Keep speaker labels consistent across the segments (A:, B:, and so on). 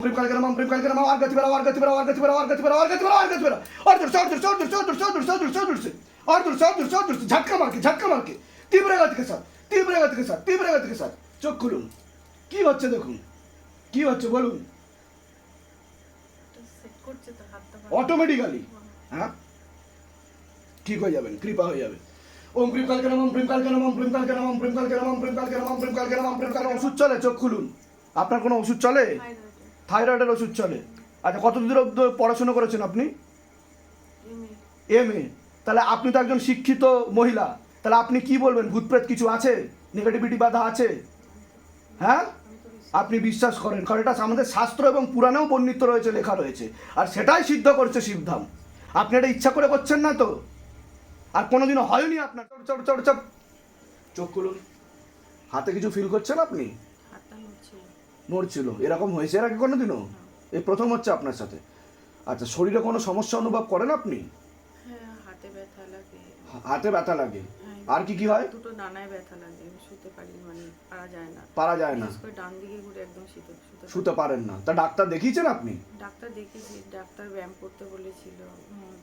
A: प्रेम काल करा प्रेम काल करा और गति बरा और गति बरा और गति बरा और गति बरा और गति बरा और गति बरा और दूर से और दूर से और दूर से और दूर से और दूर से और दूर से और दूर से और दूर से और दूर से झटका मार के झटका मार के तीव्र गति के साथ तीव्र गति के साथ तीव्र गति के साथ চোখ খুলুন কি হচ্ছে দেখুন কি হচ্ছে বলুন
B: সেট করছে তো হাতটা
A: অটোমেটিক্যালি হ্যাঁ ঠিক হয়ে যাবেন কৃপা হয়ে যাবে ওম প্রিম কালকে নমঃ প্রিম কালকে নমঃ প্রিম কালকে নমঃ প্রিম কালকে নমঃ প্রিম কালকে নমঃ প্রিম কালকে নমঃ প্রিম কালকে ওষুধ চলে চোখ খুলুন আপনার কোনো ওষুধ চলে
B: থাইরয়েডে
A: থাইরয়েডের ওষুধ চলে। আচ্ছা কত দূর অব্দি পড়াশোনা করেছেন আপনি?
B: MA
A: M A. তাহলে আপনি তো একজন শিক্ষিত মহিলা। তাহলে আপনি কি বলবেন? ভূতপ্রেত কিছু আছে? নেগেটিভিটি বাধা আছে? হ্যাঁ? আপনি বিশ্বাস করেন। কারণ এটা আমাদের শাস্ত্র এবং পুরাণেও বর্ণিত রয়েছে লেখা রয়েছে। আর সেটাই সিদ্ধ করছে শিবধাম। আপনি এটা ইচ্ছা করে করছেন না তো? আর কোনোদিনও হয়নি আপনার? চট চট চট চট। চোখ খুলুন। হাতে কিছু ফিল করছেন আপনি?
B: নড়ছিল।
A: এরকম হয়েছে। এর আগে কোনোদিনও? এই প্রথম হচ্ছে আপনার সাথে। আচ্ছা শরীরে কোনো সমস্যা অনুভব করেন আপনি?
B: হ্যাঁ হাতে ব্যথা লাগে।
A: হাতে ব্যথা লাগে।
B: হ্যাঁ
A: আর কি কি হয়?
B: দুটো ডানায় ব্যথা লাগে। শুতে পারি মানে পারা যায় না।
A: পারা যায় না।
B: ডান দিকে ঘুরে একদম শীতে শুতে
A: শুতে পারেন না। তা ডাক্তার দেখিয়েছেন আপনি?
B: ডাক্তার দেখেছি ডাক্তার ব্যায়াম করতে বলেছিল।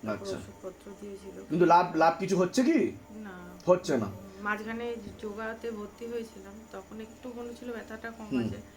A: আচ্ছা।
B: ওষুধপত্র দিয়েছিল।
A: কিন্তু লাভ লাভ কিছু হচ্ছে কি?
B: না।
A: হচ্ছে না।
B: মাঝখানে যোগাতে ভর্তি হয়েছিলাম। তখন একটু মনে ছিল ব্যথাটা কম। আছে।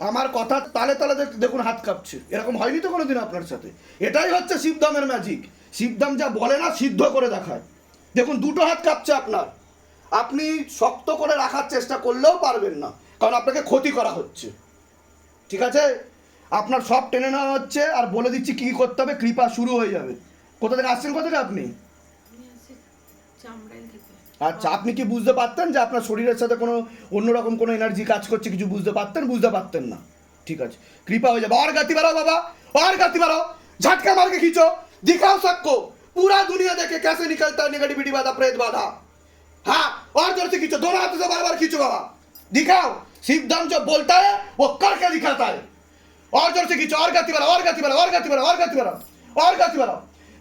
A: আমার কথা তালে তালে দেখুন হাত কাঁপছে। এরকম হয়নি তো কোনোদিন আপনার সাথে? এটাই হচ্ছে শিবধামের ম্যাজিক শিবধাম যা বলে না, সিদ্ধ করে দেখায়। দেখুন, দুটো হাত কাঁপছে আপনার। আপনি শক্ত করে রাখার চেষ্টা করলেও পারবেন না, কারণ আপনাকে ক্ষতি করা হচ্ছে। ঠিক আছে? আপনার সব টেনে নেওয়া হচ্ছে, আর বলে দিচ্ছি কী করতে হবে, কৃপা শুরু হয়ে যাবে। কোথা থেকে আসছেন, কোথা থেকে আপনি? আচ্ছা আপনি কি বুঝতে পারতেন যে আপনার শরীরের সাথে কোনো অন্যরকম কোনো এনার্জি কাজ করছে কিছু বুঝতে পারতেন বুঝতে পারতেন না ঠিক আছে কৃপা হয়ে যাবে और गति बढ़ाओ बाबा और गति बढ़ाओ झटका मार के खींचो दिखाओ सबको पूरा दुनिया देखे कैसे निकलता है नेगेटिविटी बाधा प्रेत बाधा हाँ और जोर से खींचो दोनों हाथों से बार बार खींचो बाबा दिखाओ शिवधाम जो बोलता है वो करके दिखाता है और जोर से खींचो और गति बढ़ाओ और गति बढ़ाओ और गति बढ़ाओ और गति बढ़ाओ और गति बढ़ाओ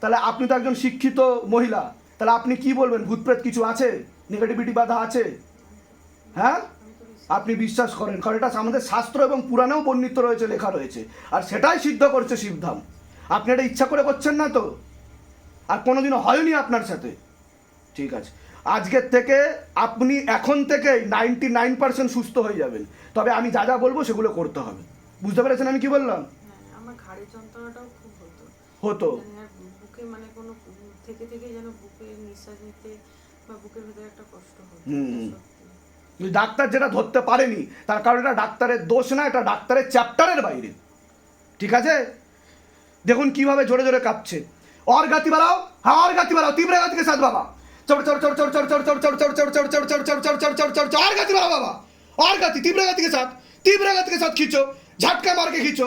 A: তাহলে আপনি তো একজন শিক্ষিত মহিলা তাহলে আপনি কি বলবেন? ভূতপ্রেত কিছু আছে? নেগেটিভিটি বাধা আছে? হ্যাঁ? আপনি বিশ্বাস করেন কারণ এটা আমাদের শাস্ত্র এবং পুরাণেও বর্ণিত রয়েছে লেখা রয়েছে। আর সেটাই সিদ্ধ করছে শিবধাম। আপনি এটা ইচ্ছা করে করছেন না তো? আর কোনোদিনও হয়নি আপনার সাথে? ঠিক আছে। আজকের থেকে আপনি এখন থেকেই নাইনটি নাইন পার্সেন্ট সুস্থ হয়ে যাবেন। তবে আমি যা যা বলব সেগুলো করতে হবে। বুঝতে পেরেছেন আমি কি বললাম?
B: হ্যাঁ হতো
A: হতো
B: জানি আর বুকে মানে কোনো থেকে থেকে যেন বুকের নিঃশ্বাস নিতে বা বুকের ভেতরে একটা কষ্ট
A: হয় ডাক্তার যেটা ধরতে পারেনি তার কারণ এটা ডাক্তারের দোষ না এটা ডাক্তারের চ্যাপ্টারের বাইরে ঠিক আছে দেখুন কীভাবে জোরে জোরে কাঁপছে অর গাতি বাড়াও হ্যাঁ অর গাতি বাড়াও তীব্র গাতিকে সাথ বাবা চড় চড় চড় চড় চড় চড় চড় চড় চড় চড় চড় চড় চড় চড় চড় চড় চড় চড় অর গাতি বাড়াও বাবা অর গাতি তীব্র গাতিকে সাথ তীব্র গাতিকে সাথ খিচো ঝাটকা মারকে খিচো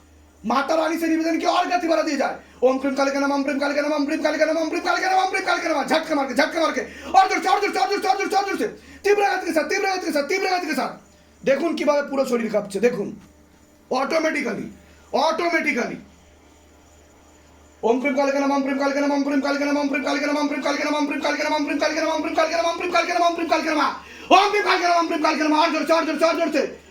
A: माता रानी से निवेदन की और गति बढ़ा दी जाए ओम क्रीम काल के नम ओम क्रीम काल के नम ओम क्रीम काल के नम ओम क्रीम काल के नम ओम क्रीम काल के नम झटके मार के झटके मार के और जोर से और जोर से और जोर से और जोर से और जोर से तीव्र गति के साथ तीव्र गति के साथ तीव्र गति के साथ দেখুন কিভাবে পুরো শরীর কাঁপছে দেখুন অটোমেটিক্যালি অটোমেটিক্যালি ओम प्रेम काल के नम ओम प्रेम काल के नम ओम प्रेम काल के नम ओम प्रेम काल के नम ओम प्रेम काल के नम ओम प्रेम काल के नम ओम प्रेम काल के नम ओम प्रेम काल के नम ओम प्रेम काल के नम ओम प्रेम काल के नम ओम प्रेम काल के नम ओम प्रेम काल के नम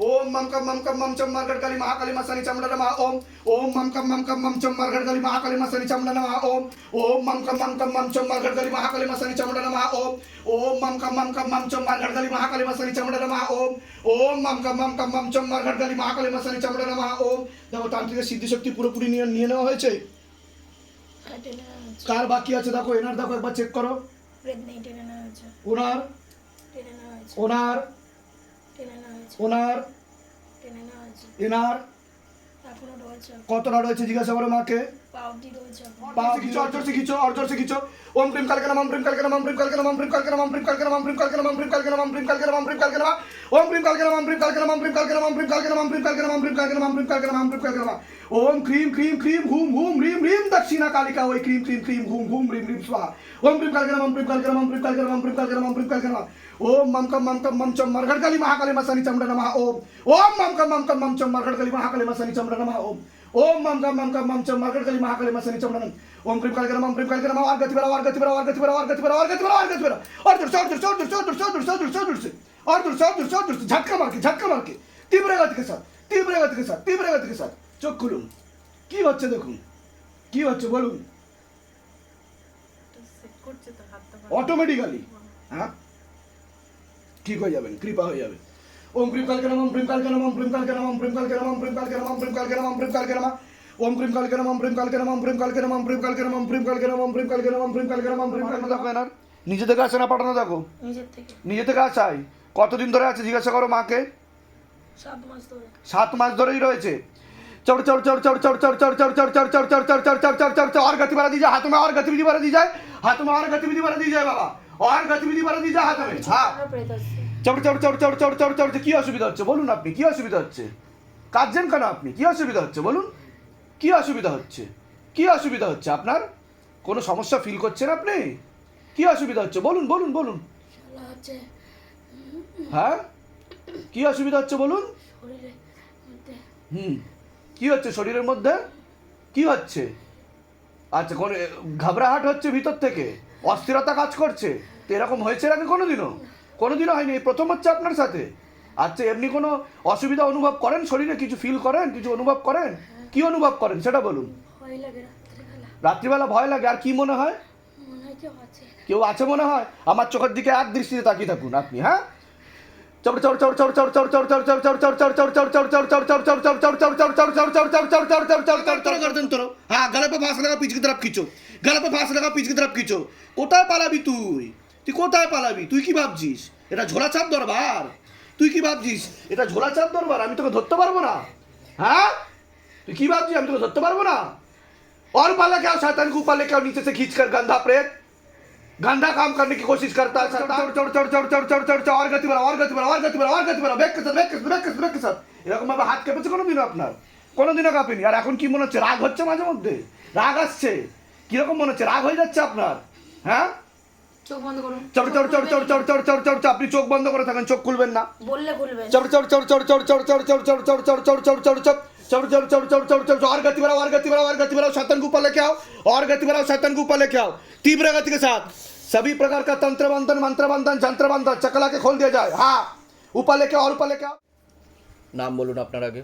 A: मम कम मम कम मम चम मरगड़ काली महाकाली मसनी चमड़ा नमः ओम ओम मम कम मम कम मम चम मरगड़ काली महाकाली मसनी चमड़ा नमः ओम ओम मम कम मम कम मम चम मरगड़ काली महाकाली मसनी चमड़ा नमः ओम ओम मम कम मम कम मम चम मरगड़ काली महाकाली मसनी चमड़ा नमः ओम ओम मम कम मम कम मम चम मरगड़ काली महाकाली মশানি চামড়া নমঃ ওম দেখো তান্ত্রিকের সিদ্ধি শক্তি পুরোপুরি নিয়ে নিয়ে নেওয়া হয়েছে
C: হ্যাঁ, টেনে নেওয়া হয়েছে
A: কার বাকি আছে দেখো এনার দেখো একবার চেক করো
C: প্রেত নেই টেনে নেওয়া হয়েছে
A: ওনার
C: টেনে নেওয়া হয়েছে
A: ওনার
C: টেনে নেওয়া হয়েছে
A: ওনার এনার কতটা রয়েছে জিজ্ঞাসা করো মাকে
C: শিখিছো অর্জর
A: শিখিছো অর্জর শিখিছো ওম প্রেম কালকে নাম প্রেম কালকে নাম প্রেম কালকে নাম প্রেম কালকে নাম প্রেম কালকে নাম প্রেম কালকে নাম প্রেম কালকে নাম প্রেম কালকে নাম প্রেম কালকে নাম প্রেম কালকে নাম প্রেম কালকে নাম প্রেম কালকে নাম প্রেম কালকে নাম প্রেম কালকে নাম প্রেম কালকে নাম প্রেম কালকে নাম প্রেম কালকে নাম প্রেম কালকে নাম প্রেম কালকে নাম ओम क्रीम क्रीम क्रीम हूम हूम रीम रीम दक्षिणा कालिका ओम क्रीम क्रीम क्रीम हूम हूम रीम रीम स्वाहा ओम प्रीम कालिका ओम प्रीम कालिका ओम प्रीम कालिका ओम प्रीम कालिका ओम प्रीम कालिका ओम मम कम मम कम मम चम मरघट काली महाकाली मसानी चमड़ नमः ओम। ओम मम कम मम कम मम चम मरघट काली महाकाली मसानी चमड़ नमः ओम। ओम मम कम मम कम मम चम मरघट काली महाकाली महाकली चमड़ नमः। ओम प्रीम कालिका करम प्रीम कालिका करम और बरा और बरा और बरा और बरा और बरा और बरा और दूर और दूर और दूर और दूर और दूर और दूर और दूर से। और दूर और दूर और दूर से। झटका मार के, झटका मार के। तीव्र गति के साथ, तीव्र गति के साथ, तीव्र गति के साथ। চোখ খুলুন কি হচ্ছে দেখুন কি হচ্ছে বলুন অটোমেটিক্যালি হ্যাঁ ঠিক হয়ে যাবেন কৃপা হয়ে যাবে ওম ক্রিম কালকে নম ওম প্রেম কালকে নম ওম প্রেম কালকে নম ওম প্রেম কালকে নম ওম প্রেম কালকে নম ওম প্রেম কালকে নম ওম প্রেম কালকে নম ওম ক্রিম কালকে নম ওম প্রেম কালকে নম ওম প্রেম কালকে নম ওম প্রেম কালকে নম ওম প্রেম কালকে নম ওম প্রেম কালকে নম ওম প্রেম কালকে নম ওম প্রেম কালকে দেখো এনার নিজে থেকে আসে না পাঠানো দেখো নিজে থেকে আসাই কতদিন ধরে আছে জিজ্ঞাসা করো মাকে
C: সাত মাস ধরে
A: সাত মাস ধরেই রয়েছে चौड़ चौड़ चौड़ चौड़ चौड़ चौड़ चौड़ चौड़ चौड़ चौड़ चौड़ चौड़ चौड़ चौड़ चौड़ चौड़ चौड़ चौड़ और गति बढ़ा दी जाए हाथों में और गतिविधि बढ़ा दी जाए हाथों में और गतिविधि बढ़ा दी जाए बाबा और गतिविधि बढ़ा दी जाए हाथों में हाँ
C: আমরা প্রেত আসছে
A: চড় চড় চড় চড় চড় চড় চড় কি অসুবিধা হচ্ছে বলুন আপনি কি অসুবিধা হচ্ছে কাঁদছেন কেন আপনি কি অসুবিধা হচ্ছে বলুন কি অসুবিধা হচ্ছে কি অসুবিধা হচ্ছে আপনার কোনো সমস্যা ফিল করছেন আপনি কি অসুবিধা হচ্ছে বলুন বলুন বলুন
C: শালা হচ্ছে
A: হ্যাঁ কি অসুবিধা হচ্ছে বলুন
C: শরীরে মধ্যে
A: হুম কি হচ্ছে শরীরের মধ্যে? কি হচ্ছে? আচ্ছা কোন ঘাবড়াহাট হচ্ছে ভিতর থেকে? অস্থিরতা কাজ করছে? তো এরকম হয়েছে আগে কোনোদিনও? কোনোদিনও হয়নি এই প্রথম হচ্ছে আপনার সাথে। আচ্ছা এমনি কোনো অসুবিধা অনুভব করেন শরীরে? কিছু ফিল করেন? কিছু অনুভব করেন? কি অনুভব করেন? সেটা বলুন।
C: রাত্রেবেলা।
A: ভয় লাগে? আর কি মনে হয়
C: কেউ আছে।
A: কেউ আছে মনে হয়? আমার চোখের দিকে এক দৃষ্টিতে তাকিয়ে থাকুন আপনি হ্যাঁ? গলা পে ফাঁস লাগা পিছ কি তরফ খিচো গলা পে ফাঁস লাগা পিছ কি তরফ খিচো কোথায় পালাবি তুই তুই কোথায় পালাবি তুই কি ভাবছিস এটা ঝোলাচাপ দরবার তুই কি ভাবছিস এটা ঝোলাচাপ দরবার আমি তোকে ধরতে পারব না হ্যাঁ তুই কি ভাবছিস আমি তোকে ধরতে পারব না অর পালে क्या शैतान को ऊपर लेकर नीचे से खींच कर প্রেত गंदा काम करने की कोशिश करता है चढ़ चढ़ चढ़ चढ़ चढ़ चढ़ चढ़ चढ़ और गति बढ़ाओ और गति बढ़ाओ और गति बढ़ाओ और गति बढ़ाओ ব্যাক के साथ ব্যাক के साथ ব্যাক के साथ ব্যাক के साथ এরকম ভাবে হাত কেঁপেছে কোনোদিনও আপনার কোনোদিনও কাঁপেনি আর এখন কি মনে হচ্ছে রাগ হচ্ছে মাঝে মধ্যে রাগ আসছে কিরকম মনে হচ্ছে রাগ হয়ে যাচ্ছে আপনার হ্যাঁ
B: চোখ বন্ধ করুন
A: চড় চড় চড় চড় চড় চড় চড় চড় চড় আপনি চোখ বন্ধ করে থাকেন চোখ খুলবেন না
C: বললে খুলবেন
A: चढ़ चढ़ चढ़ चढ़ चढ़ चढ़ चढ़ चढ़ चढ़ चढ़ चढ़ चढ़ चढ़ चढ़ चढ़ चढ़ चढ़ चढ़ चढ़ चढ़ चढ़ और गति बढ़ाओ और गति बढ़ाओ और गति बढ़ाओ शैतान को ऊपर लेके आओ और गति बढ़ाओ शैतान को ऊपर लेके आओ तीव्र गति के साथ सभी प्रकार का तंत्र बंधन मंत्र बंधन যন্ত্র বন্ধন চকলা কে খোল দিয়ে যায় হ্যাঁ উপা লেকে আর উপা লেকে নাম বলুন আপনার আগে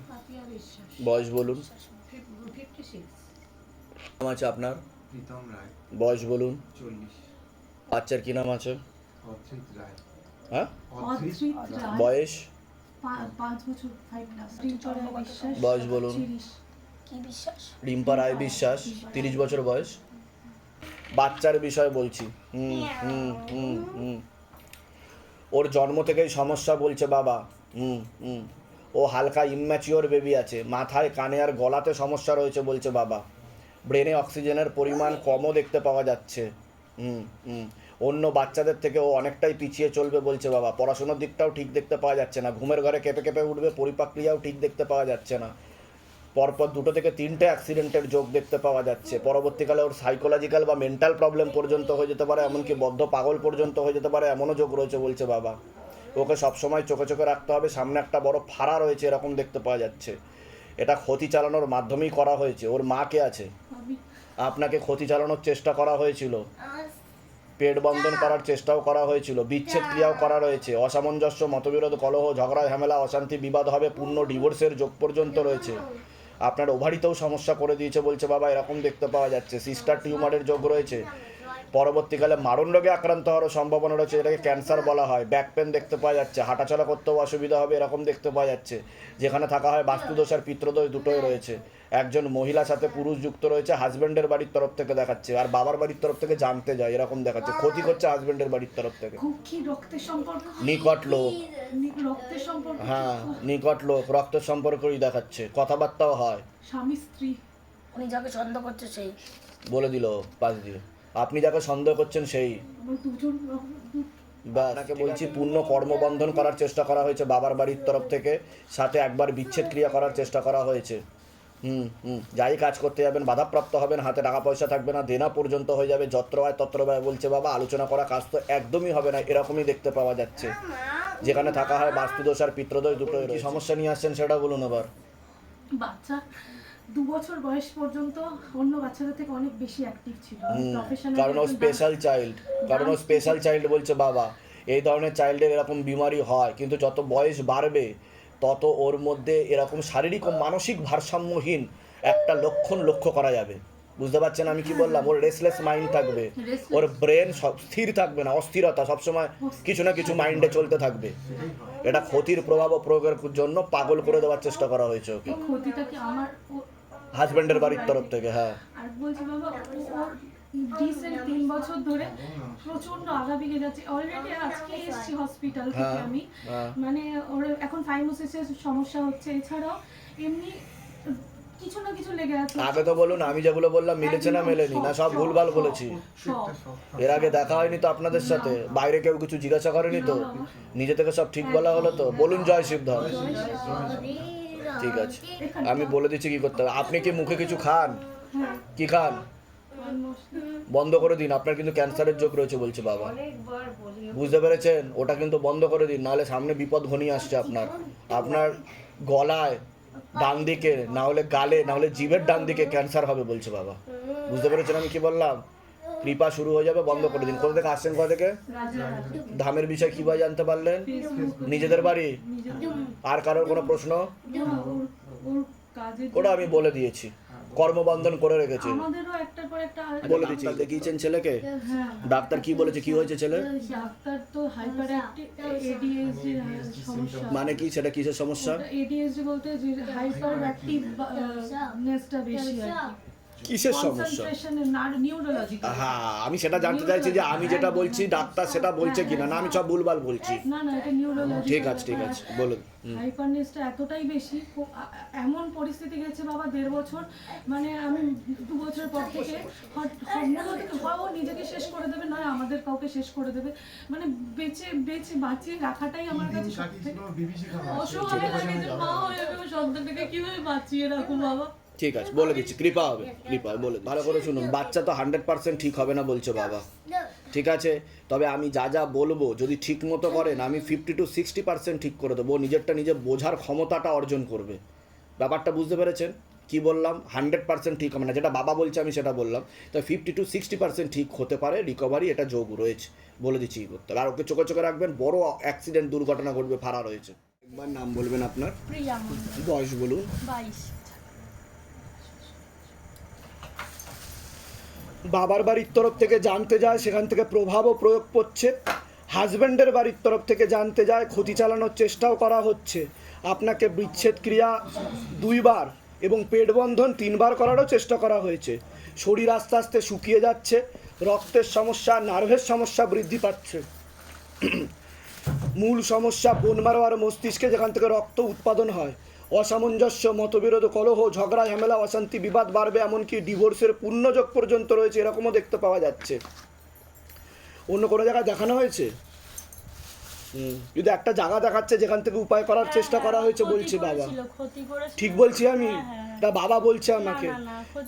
A: বয়স বলুন নাম আছে আপনার
D: প্রীতম রায়
A: বয়স বলুন
D: চল্লিশ
A: বাচ্চার কি নাম আছে
D: রায়
A: হ্যাঁ বয়স বয়স বলুন রিম্পা রায় বিশ্বাস তিরিশ বছর বয়স বাচ্চার বিষয় বলছি। হুম হুম হুম হুম। ওর জন্ম থেকেই সমস্যা বলছে বাবা। হুম হুম। ও হালকা ইম্যাচিওর বেবি আছে। মাথায়, কানে আর গলাতে সমস্যা রয়েছে বলছে বাবা। ব্রেনে অক্সিজেনের পরিমাণ কমও দেখতে পাওয়া যাচ্ছে। হুম হুম। অন্য বাচ্চাদের থেকে ও অনেকটাই পিছিয়ে চলবে বলছে বাবা। পড়াশোনার দিকটাও ঠিক দেখতে পাওয়া যাচ্ছে না। ঘুমের ঘরে কেঁপে কেঁপে উঠবে পরিপাক্রিয়াও ঠিক দেখতে পাওয়া যাচ্ছে না। পরপর দুটো থেকে তিনটে অ্যাক্সিডেন্টের যোগ দেখতে পাওয়া যাচ্ছে। পরবর্তীকালে ওর সাইকোলজিক্যাল বা মেন্টাল প্রবলেম পর্যন্ত হয়ে যেতে পারে এমনকি বদ্ধ পাগল পর্যন্ত হয়ে যেতে পারে এমনও যোগ রয়েছে বলছে বাবা। ওকে সবসময় চোখে চোখে রাখতে হবে সামনে একটা বড় ফাড়া রয়েছে এরকম দেখতে পাওয়া যাচ্ছে। এটা ক্ষতি চালানোর মাধ্যমেই করা হয়েছে। ওর মা কে আছে? আপনাকে ক্ষতি চালানোর চেষ্টা করা হয়েছিল? পেট বন্ধন করার চেষ্টাও করা হয়েছিল। বিচ্ছেদ ক্রিয়াও করা রয়েছে। অসামঞ্জস্য মতবিরোধ কলহ ঝগড়া ঝামেলা অশান্তি বিবাদ হবে পূর্ণ ডিভোর্সের যোগ পর্যন্ত রয়েছে। আপনার ওভারিতেও সমস্যা করে দিয়েছে, বলছে, বাবা, এরকম দেখতে পাওয়া যাচ্ছে। সিস্টার টিউমারের যোগ রয়েছে। পরবর্তীকালে মারণ রোগে আক্রান্ত হওয়ারও সম্ভাবনা রয়েছে এটাকে ক্যান্সার বলা হয়। ব্যাক পেন দেখতে পাওয়া যাচ্ছে হাঁটাচলা করতেও অসুবিধা হবে এরকম দেখতে পাওয়া যাচ্ছে। যেখানে থাকা হয় বাস্তুদোষ আর পিত্রদোষ দুটোই রয়েছে। একজন মহিলার সাথে পুরুষ যুক্ত রয়েছে হাজব্যান্ডের বাড়ির তরফ থেকে দেখাচ্ছে আর বাবার বাড়ির তরফ থেকে জানতে যায় এরকম দেখাচ্ছে। ক্ষতি করছে হাজব্যান্ডের বাড়ির তরফ থেকে।
E: খুব কি রক্তের সম্পর্ক?
A: নিকট লোক।
E: নি- রক্তের সম্পর্ক
A: হ্যাঁ নিকট লোক রক্তের সম্পর্কই দেখাচ্ছে কথাবার্তাও হয়।
E: স্বামী স্ত্রী?
C: উনি যাকে সন্দেহ করছে সেই।
A: বলে দিল পাশ দিয়ে। আপনি যাকে সন্দেহ করছেন সেই। বা আপনাকে বলছি পূর্ণ কর্মবন্ধন করার চেষ্টা করা হয়েছে বাবার বাড়ির তরফ থেকে সাথে একবার বিচ্ছেদ ক্রিয়া করার চেষ্টা করা হয়েছে। হুম হুম যাই কাজ করতে যাবেন বাধাপ্রাপ্ত হবেন হাতে টাকা পয়সা থাকবে না দেনা পর্যন্ত হয়ে যাবে যত্র হয় তত্র ব্যয় বলছে বাবা আলোচনা করা কাজ তো একদমই হবে না এরকমই দেখতে পাওয়া যাচ্ছে। যেখানে থাকা হয় বাস্তুদোষ আর পিত্রদোষ দুটো কি সমস্যা নিয়ে আসছেন সেটা বলুন আবার।
E: বাচ্চা দু বছর বয়স পর্যন্ত অন্য বাচ্চাদের থেকে অনেক বেশি অ্যাক্টিভ ছিল।
A: কারণ ও স্পেশাল চাইল্ড কারণ ও স্পেশাল চাইল্ড বলছে বাবা এই ধরনের চাইল্ডের এরকম বিমারি হয় কিন্তু যত বয়স বাড়বে তত ওর মধ্যে এরকম শারীরিক ও মানসিক ভারসাম্যহীন একটা লক্ষণ লক্ষ্য করা যাবে। বুঝতে পারছেন আমি কি বললাম? ওর রেসলেস মাইন্ড থাকবে। ওর ব্রেন স্থির থাকবে না অস্থিরতা সবসময় কিছু না কিছু মাইন্ডে চলতে থাকবে। এটা ক্ষতির প্রভাব ও প্রয়োগের জন্য পাগল করে দেওয়ার চেষ্টা করা হয়েছে ওকে।
E: ক্ষতিটা কি আমার
A: হাজব্যান্ডের বাড়ির তরফ থেকে হ্যাঁ।
E: আর বলছি বাবা ও- ওর রিসেন্ট তিন বছর ধরে প্রচণ্ড আগাবিগে যাচ্ছে। অলরেডি আজকে এসেছি হসপিটাল থেকে
A: হ্যাঁ,
E: আমি।
A: হ্যাঁ।
E: মানে ওর এখন ফাইমোসিসের সমস্যা হচ্ছে। এছাড়াও এমনি কিছু না কিছু লেগে আছে।
A: আগে তো বলুন আমি যেগুলো বললাম মিলেছে না মেলেনি না সব ভুলভাল বলেছি। এর আগে দেখা হয়নি তো আপনাদের সাথে? বাইরে কেউ কিছু জিজ্ঞাসা করেনি তো? নিজে থেকে সব ঠিক বলা হলো তো? বলুন জয় শিবধর। ঠিক আছে। আমি বলে দিচ্ছি কি করতে হবে। আপনি কি মুখে কিছু খান?
E: হ্যাঁ।
A: কি খান? বন্ধ করে দিন। আপনার কিন্তু ক্যান্সারের যোগ রয়েছে বলছে বাবা। বুঝতে পেরেছেন? ওটা কিন্তু বন্ধ করে দিন। নাহলে সামনে বিপদ ঘনিয়ে আসছে আপনার। আপনার গলায় ডান দিকে না হলে গালে না হলে জিভের ডান দিকে ক্যান্সার হবে বলছে বাবা। বুঝতে পেরেছেন আমি কি বললাম? কৃপা শুরু হয়ে যাবে বন্ধ করে দিন। কোথা থেকে আসছেন কোথা থেকে? ধামের বিষয় কীভাবে জানতে পারলেন? নিজেদের বাড়ি? আর কারোর কোনো প্রশ্ন ওটা আমি বলে দিয়েছি কর্মবন্ধন করে রেখেছি
E: আমাদেরও একটার পর একটা
A: বলে দিচ্ছি দেখিয়েছেন ছেলেকে
E: হ্যাঁ
A: ডাক্তার কি বলেছে কি হয়েছে ছেলে মানে কি সেটা কিসের সমস্যা
E: এডিএসডি বলতে হাইপার বেশি আর কি
A: কিসের সমস্যা? হ্যাঁ আমি সেটা জানতে চাইছি যে আমি যেটা বলছি ডাক্তার সেটা বলছে কিনা? না আমি সব ভুলভাল বলছি।
E: না না এটা নিউরোলজি
A: ঠিক আছে ঠিক আছে বলুন।
E: হাইপারনেসটা এতটাই বেশি এমন পরিস্থিতি গেছে বাবা দেড় বছর মানে আমি দু বছর পর থেকে হয় ও নিজেকে শেষ করে দেবে নয় আমাদের কাউকে শেষ করে দেবে। মানে বেঁচে বেঁচে বাঁচিয়ে রাখাটাই আমার কাছে অসহায় লাগে যে মা হয়ে সন্তানটাকে কীভাবে বাঁচিয়ে রাখো বাবা?
A: ঠিক আছে বলে দিচ্ছি কৃপা হবে কৃপা বলে ভালো করে শুনুন বাচ্চা তো হান্ড্রেড পার্সেন্ট ঠিক হবে না বলছে বাবা। ঠিক আছে? তবে আমি যা যা বলব যদি ঠিক মতো করেন আমি ফিফটি টু সিক্সটি পার্সেন্ট ঠিক করে দেবো নিজেরটা নিজে বোঝার ক্ষমতাটা অর্জন করবে। ব্যাপারটা বুঝতে পেরেছেন? কি বললাম? হান্ড্রেড পার্সেন্ট ঠিক হবে না যেটা বাবা বলছে আমি সেটা বললাম। তো ফিফটি টু সিক্সটি পার্সেন্ট ঠিক হতে পারে রিকভারি এটা যোগ রয়েছে বলে দিচ্ছি কি করতে হবে। আর ওকে চোখে চোখে রাখবেন বড় অ্যাক্সিডেন্ট দুর্ঘটনা ঘটবে ফাড়া রয়েছে। একবার নাম বলবেন আপনার? বয়স বলুন।
C: বাইশ।
A: বাবার বাড়ির তরফ থেকে জানতে যায়, সেখান থেকে প্রভাবও প্রয়োগ করছে। হাজব্যান্ডের বাড়ির তরফ থেকে জানতে যায়, ক্ষতি চালানোর চেষ্টাও করা হচ্ছে। আপনাকে বিচ্ছেদ ক্রিয়া দুইবার এবং পেট বন্ধন তিনবার করারও চেষ্টা করা হয়েছে। শরীর আস্তে আস্তে শুকিয়ে যাচ্ছে, রক্তের সমস্যা, নার্ভের সমস্যা বৃদ্ধি পাচ্ছে। মূল সমস্যা, বোন মারো আর মস্তিষ্কে যেখান থেকে রক্ত উৎপাদন হয় অসামঞ্জস্য মতবিরোধ কলহ ঝগড়া ঝামেলা অশান্তি বিবাদ বাড়বে এমনকি ডিভোর্সের পূর্ণযোগ পর্যন্ত রয়েছে এরকমও দেখতে পাওয়া যাচ্ছে। অন্য কোনো জায়গায় দেখানো হয়েছে? যদি একটা জায়গা দেখাচ্ছে যেখান থেকে উপায় করার চেষ্টা করা হয়েছে বলছে বাবা। ঠিক বলছি আমি?
C: হ্যাঁ, হ্যাঁ।
A: তা বাবা বলছে আমাকে।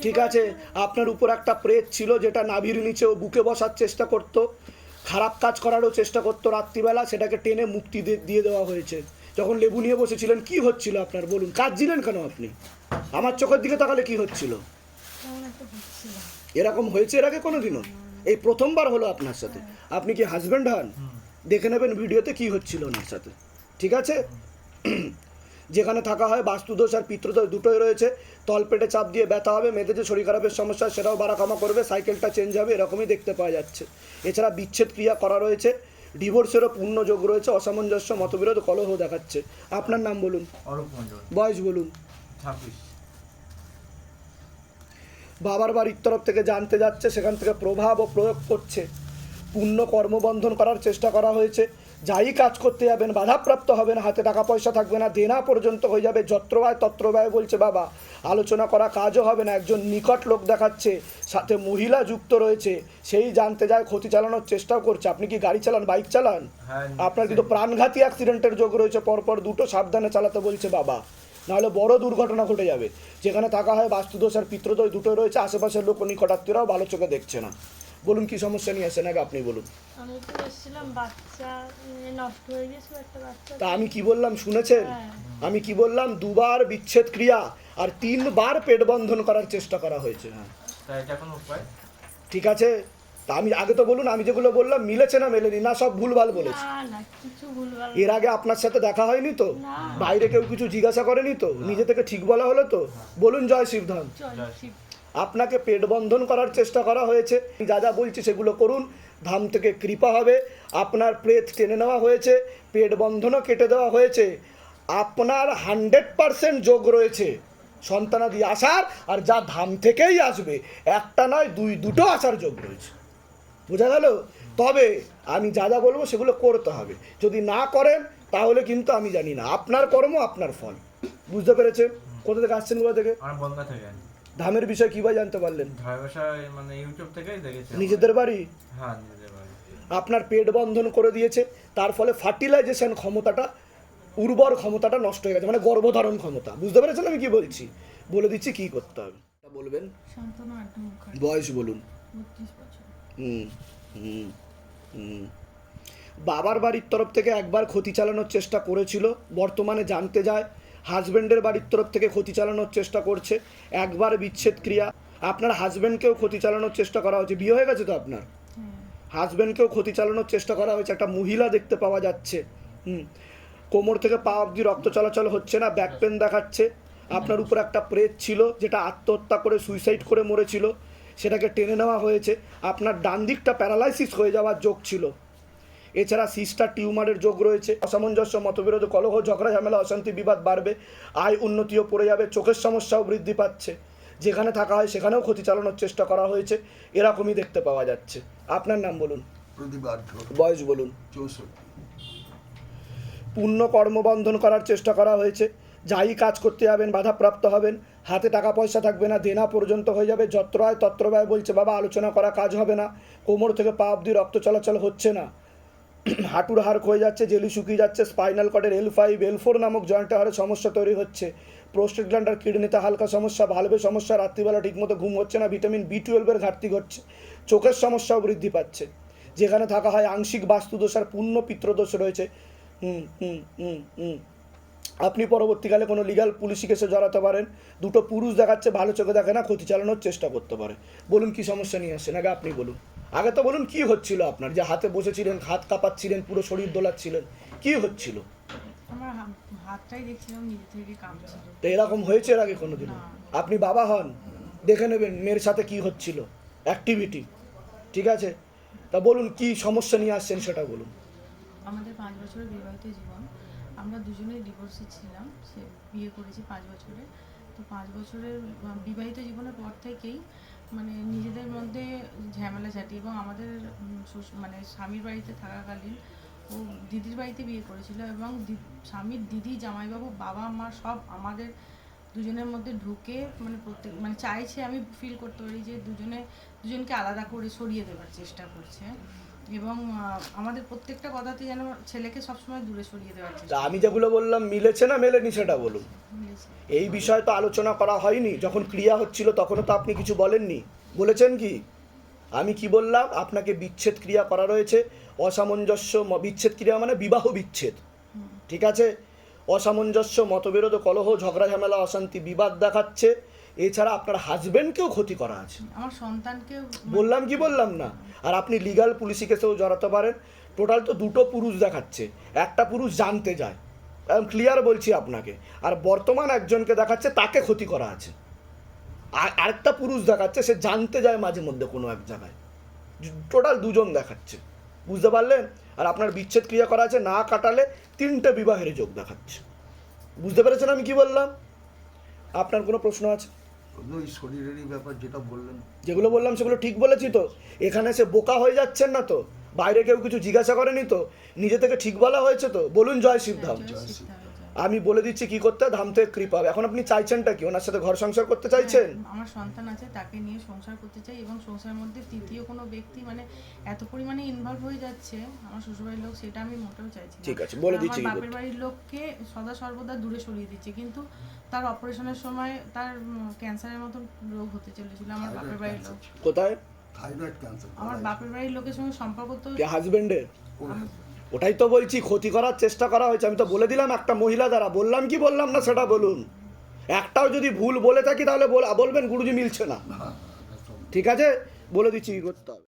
A: ঠিক আছে আপনার উপর একটা প্রেত ছিল যেটা নাভির নিচে ও বুকে বসার চেষ্টা করতো খারাপ কাজ করারও চেষ্টা করতো রাত্রিবেলা সেটাকে টেনে মুক্তি দিয়ে দেওয়া হয়েছে। যখন লেবু নিয়ে বসেছিলেন, কি হচ্ছিল আপনার? বলুন, কাঁদছিলেন কেন আপনি? আমার চোখের দিকে তাকালে কি হচ্ছিল। এরকম হয়েছে এর আগে কোনোদিনও? এই প্রথমবার হলো আপনার সাথে। আপনি কি হাজব্যান্ড হন? দেখে নেবেন ভিডিওতে কি হচ্ছিল ওনার সাথে। ঠিক আছে? যেখানে থাকা হয় বাস্তুদোষ আর পিতৃদোষ দুটোই রয়েছে। তলপেটে চাপ দিয়ে ব্যথা হবে মেয়েদের যে শরীর খারাপের সমস্যা, সেটাও বাড়াকামা করবে, সাইকেলটা চেঞ্জ হবে, এরকমই দেখতে পাওয়া যাচ্ছে। এছাড়া বিচ্ছেদ ক্রিয়া করা রয়েছে। ডিভোর্সেরও পূর্ণ যোগ রয়েছে অসামঞ্জস্য মতবিরোধ কলহ দেখাচ্ছে। আপনার নাম বলুন।
D: অরূপ মণ্ডল।
A: বয়স বলুন।
D: ছাব্বিশ।
A: বাবার বাড়ির তরফ থেকে জানতে যাচ্ছে সেখান থেকে প্রভাব ও প্রয়োগ করছে। পূর্ণ কর্মবন্ধন করার চেষ্টা করা হয়েছে। যাই কাজ করতে যাবেন বাধাপ্রাপ্ত হবেন হাতে টাকা পয়সা থাকবে না দেনা পর্যন্ত হয়ে যাবে যত্র ব্যয় তত্র ব্যয় বলছে বাবা। আলোচনা করা কাজও হবে না একজন নিকট লোক দেখাচ্ছে সাথে মহিলা যুক্ত রয়েছে সেই জানতে যায় ক্ষতি চালানোর চেষ্টাও করছে। আপনি কি গাড়ি চালান বাইক চালান?
D: হ্যাঁ
A: আপনার কিন্তু প্রাণঘাতী অ্যাক্সিডেন্টের যোগ রয়েছে পরপর দুটো সাবধানে চালাতে বলছে বাবা। নাহলে বড় দুর্ঘটনা ঘটে যাবে। যেখানে থাকা হয় বাস্তুদোষ আর পিত্রদোষ দুটো রয়েছে আশেপাশের লোক নিকটাত্মীয়রাও ভালো চোখে দেখছে না। বলুন কি সমস্যা নিয়ে আসেন? আগে আপনি বলুন।
C: আমি তো এসেছিলাম বাচ্চা নষ্ট হয়ে গেছিল একটা বাচ্চা।
A: তা আমি কি বললাম শুনেছেন?
C: হ্যাঁ।
A: আমি কি বললাম দুবার বিচ্ছেদ ক্রিয়া আর তিনবার পেট বন্ধন করার চেষ্টা করা হয়েছে। হ্যাঁ
D: তা এটা কোনো উপায়?
A: ঠিক আছে? তা আমি আগে তো বলুন আমি যেগুলো বললাম মিলেছে না মেলেনি? না সব ভুলভাল বলেছি।
C: না না কিছু ভুলভাল
A: এর আগে আপনার সাথে দেখা হয়নি তো? বাইরে কেউ কিছু জিজ্ঞাসা করেনি তো? নিজে থেকে ঠিক বলা হলো তো? বলুন জয় শিবধাম।
C: চল
D: জয়
C: শিব।
A: আপনাকে পেট বন্ধন করার চেষ্টা করা হয়েছে। যা যা বলছি সেগুলো করুন। ধাম থেকে কৃপা হবে। আপনার প্রেত টেনে নেওয়া হয়েছে। পেট বন্ধনও কেটে দেওয়া হয়েছে। আপনার হান্ড্রেড পারসেন্ট যোগ রয়েছে। সন্তানাদি আসার আর যা ধাম থেকেই আসবে, একটা নয়, দুই দুটো আসার যোগ রয়েছে। বোঝা গেল? তবে আমি যা যা বলব সেগুলো করতে হবে। যদি না করেন, তাহলে কিন্তু আমি জানি না। আপনার কর্ম, আপনার ফল। বুঝতে পেরেছেন? কোথা থেকে আসছেন, কোথা থেকে? ধামের বিষয়ে কীভাবে জানতে পারলেন?
D: মানে ইউটিউব থেকেই দেখেছি
A: নিজেদের বাড়ি?
D: হ্যাঁ নিজেদের বাড়ি।
A: আপনার পেট বন্ধন করে দিয়েছে তার ফলে ফার্টিলাইজেশন ক্ষমতাটা উর্বর ক্ষমতাটা নষ্ট হয়ে গেছে মানে গর্ভধারণ ক্ষমতা। বুঝতে পেরেছেন আমি কি বলছি? বলে দিচ্ছি কি করতে হবে। তা বলবেন? বয়স বলুন। হুম হুম হুম। বাবার বাড়ির তরফ থেকে একবার ক্ষতি চালানোর চেষ্টা করেছিল বর্তমানে জানতে যায় হাজব্যান্ডের বাড়ির তরফ থেকে ক্ষতি চালানোর চেষ্টা করছে। একবার বিচ্ছেদ ক্রিয়া। আপনার হাজব্যান্ডকেও ক্ষতি চালানোর চেষ্টা করা হয়েছে। বিয়ে হয়ে গেছে তো আপনার? হাজব্যান্ডকেও ক্ষতি চালানোর চেষ্টা করা হয়েছে। একটা মহিলা দেখতে পাওয়া যাচ্ছে। হুম। কোমর থেকে পা অবধি রক্ত চলাচল হচ্ছে না, ব্যাক পেন দেখাচ্ছে। আপনার উপর একটা প্রেত ছিল, যেটা আত্মহত্যা করে, সুইসাইড করে মরেছিল। সেটাকে টেনে নেওয়া হয়েছে। আপনার ডান দিকটা প্যারালাইসিস হয়ে যাওয়ার যোগ ছিল। এছাড়া সিস্টার টিউমারের যোগ রয়েছে। অসামঞ্জস্য মতবিরোধ কলহ ঝগড়া ঝামেলা অশান্তি বিবাদ বাড়বে। আয় উন্নতিও পড়ে যাবে চোখের সমস্যাও বৃদ্ধি পাচ্ছে। যেখানে থাকা হয় সেখানেও ক্ষতি চালানোর চেষ্টা করা হয়েছে এরকমই দেখতে পাওয়া যাচ্ছে। আপনার নাম বলুন। বয়স বলুন। পূর্ণ কর্মবন্ধন করার চেষ্টা করা হয়েছে। যাই কাজ করতে যাবেন বাধাপ্রাপ্ত হবেন। হাতে টাকা পয়সা থাকবে না দেনা পর্যন্ত হয়ে যাবে। যত্র আয় তত্র ব্যয় বলছে বাবা আলোচনা করা কাজ হবে না। কোমর থেকে পা অব্দি রক্ত চলাচল হচ্ছে না। হাঁটুর হাড় ক্ষয়ে যাচ্ছে, জেলি শুকিয়ে যাচ্ছে, স্পাইনাল কর্ডের এল ফাইভ এল ফোর নামক জয়েন্টের হাড়ে সমস্যা তৈরি হচ্ছে। প্রোস্টেট গ্ল্যান্ডার কিডনিতে হালকা সমস্যা ভালভে সমস্যা, রাত্রিবেলা ঠিকমতো ঘুম হচ্ছে না ভিটামিন বি টুয়েলভের ঘাটতি ঘটছে। চোখের সমস্যাও বৃদ্ধি পাচ্ছে। যেখানে থাকা হয় আংশিক বাস্তুদোষ আর পূর্ণ পিত্রদোষ রয়েছে। হুম হুম হুম হুম। আপনি পরবর্তীকালে কোনো লিগাল পুলিশি কেসে জড়াতে পারেন। দুটো পুরুষ দেখাচ্ছে, ভালো চোখে দেখে না, ক্ষতি চালানোর চেষ্টা করতে পারে। বলুন কি সমস্যা নিয়ে আসছেন আগে আপনি বলুন। আগে তো বলুন কি হচ্ছিল আপনার? যে হাতে বসেছিলেন হাত কাঁপাচ্ছিলেন পুরো শরীর দোলাচ্ছিলেন কি হচ্ছিল? তো এরকম হয়েছে এর আগে কোনোদিন? আপনি বাবা হন দেখে নেবেন মেয়ের সাথে কি হচ্ছিল অ্যাক্টিভিটি ঠিক আছে? তা বলুন কি সমস্যা নিয়ে আসছেন সেটা বলুন।
F: আমাদের পাঁচ বছরের বিবাহিত জীবন। আমরা দুজনেই ডিভোর্সে ছিলাম সে বিয়ে করেছি পাঁচ বছরে। তো পাঁচ বছরের বিবাহিত জীবনের পর থেকেই মানে নিজেদের মধ্যে ঝামেলা ঝাঁটি এবং আমাদের মানে স্বামীর বাড়িতে থাকাকালীন ও দিদির বাড়িতে বিয়ে করেছিল এবং স্বামীর দিদি, জামাইবাবু, বাবা, মা সব আমাদের দুজনের মধ্যে ঢুকে মানে প্রত্যেক মানে চাইছে আমি ফিল করতে পারি যে দুজনে, দুজনকে আলাদা করে সরিয়ে দেওয়ার চেষ্টা করছে। এবং আমাদের প্রত্যেকটা কথাতে যেন ছেলেকে সবসময় দূরে সরিয়ে দেওয়ার
A: তা আমি যেগুলো বললাম মিলেছে না মেলেনি সেটা বলুন? এই বিষয়ে তো আলোচনা করা হয়নি যখন ক্রিয়া হচ্ছিল তখনও তো আপনি কিছু বলেননি। বলেছেন কি? আমি কি বললাম? আপনাকে বিচ্ছেদ ক্রিয়া করা রয়েছে। অসামঞ্জস্য বিচ্ছেদ ক্রিয়া মানে বিবাহ বিচ্ছেদ। ঠিক আছে? অসামঞ্জস্য মতবিরোধ কলহ ঝগড়া ঝামেলা অশান্তি বিবাদ দেখাচ্ছে। এছাড়া আপনার হাজবেন্ডকেও ক্ষতি করা আছে।
F: আমার সন্তানকে
A: বললাম কি বললাম না? আর আপনি লিগাল পুলিশি কেসেও জড়াতে পারেন। টোটাল তো দুটো পুরুষ দেখাচ্ছে। একটা পুরুষ জানতে যায়। আমি ক্লিয়ার বলছি আপনাকে। আর বর্তমান একজনকে দেখাচ্ছে তাকে ক্ষতি করা আছে। আর আরেকটা পুরুষ দেখাচ্ছে সে জানতে যায় মাঝে মধ্যে কোনো এক জায়গায়। টোটাল দুজন দেখাচ্ছে। বুঝতে পারলেন? আর আপনার বিচ্ছেদ ক্রিয়া করা আছে না কাটালে তিনটে বিবাহের যোগ দেখাচ্ছে। বুঝতে পেরেছেন আমি কি বললাম? আপনার কোনো প্রশ্ন আছে?
G: ওই শরীরেরই ব্যাপার যেটা বললেন।
A: যেগুলো বললাম সেগুলো ঠিক বলেছি তো। এখানে সে বোকা হয়ে যাচ্ছেন না তো? বাইরে কেউ কিছু জিজ্ঞাসা করেনি তো? নিজে থেকে ঠিক বলা হয়েছে তো? বলুন জয় শিবধাম।
F: জয় জয়।
A: আমি বলে দিচ্ছি কি করতে ধাম থেকে কৃপা হবে। এখন আপনি চাইছেনটা কি? ওনার সাথে ঘর সংসার করতে চাইছেন?
F: হ্যাঁ, আমার সন্তান আছে তাকে নিয়ে সংসার করতে চাই এবং সংসারের মধ্যে তৃতীয় কোনো ব্যক্তি মানে এত পরিমাণে ইনভলভ হয়ে যাচ্ছে আমার শ্বশুরবাড়ির লোক সেটা আমি মোটেও চাইছি
A: ঠিক আছে, বলে দিচ্ছি কি
F: বাপের বাড়ির লোককে সদা সর্বদা দূরে সরিয়ে দিচ্ছে কিন্তু তার অপারেশনের সময় তার ক্যান্সারের মতন রোগ হতে চলেছিল আমার বাপের বাড়ির লোক।
A: কোথায়?
G: থাইরয়েড ক্যান্সার
F: আমার বাপের বাড়ির লোকের সঙ্গে সম্পর্ক তো
A: কে হাজবেন্ডের ওটাই তো বলছি ক্ষতি করার চেষ্টা করা হয়েছে। আমি তো বলে দিলাম একটা মহিলা দ্বারা। বললাম কি বললাম না সেটা বলুন। একটাও যদি ভুল বলে থাকি তাহলে বল- বলবেন গুরুজি মিলছে না। ঠিক আছে? বলে দিচ্ছি কি করতে হবে।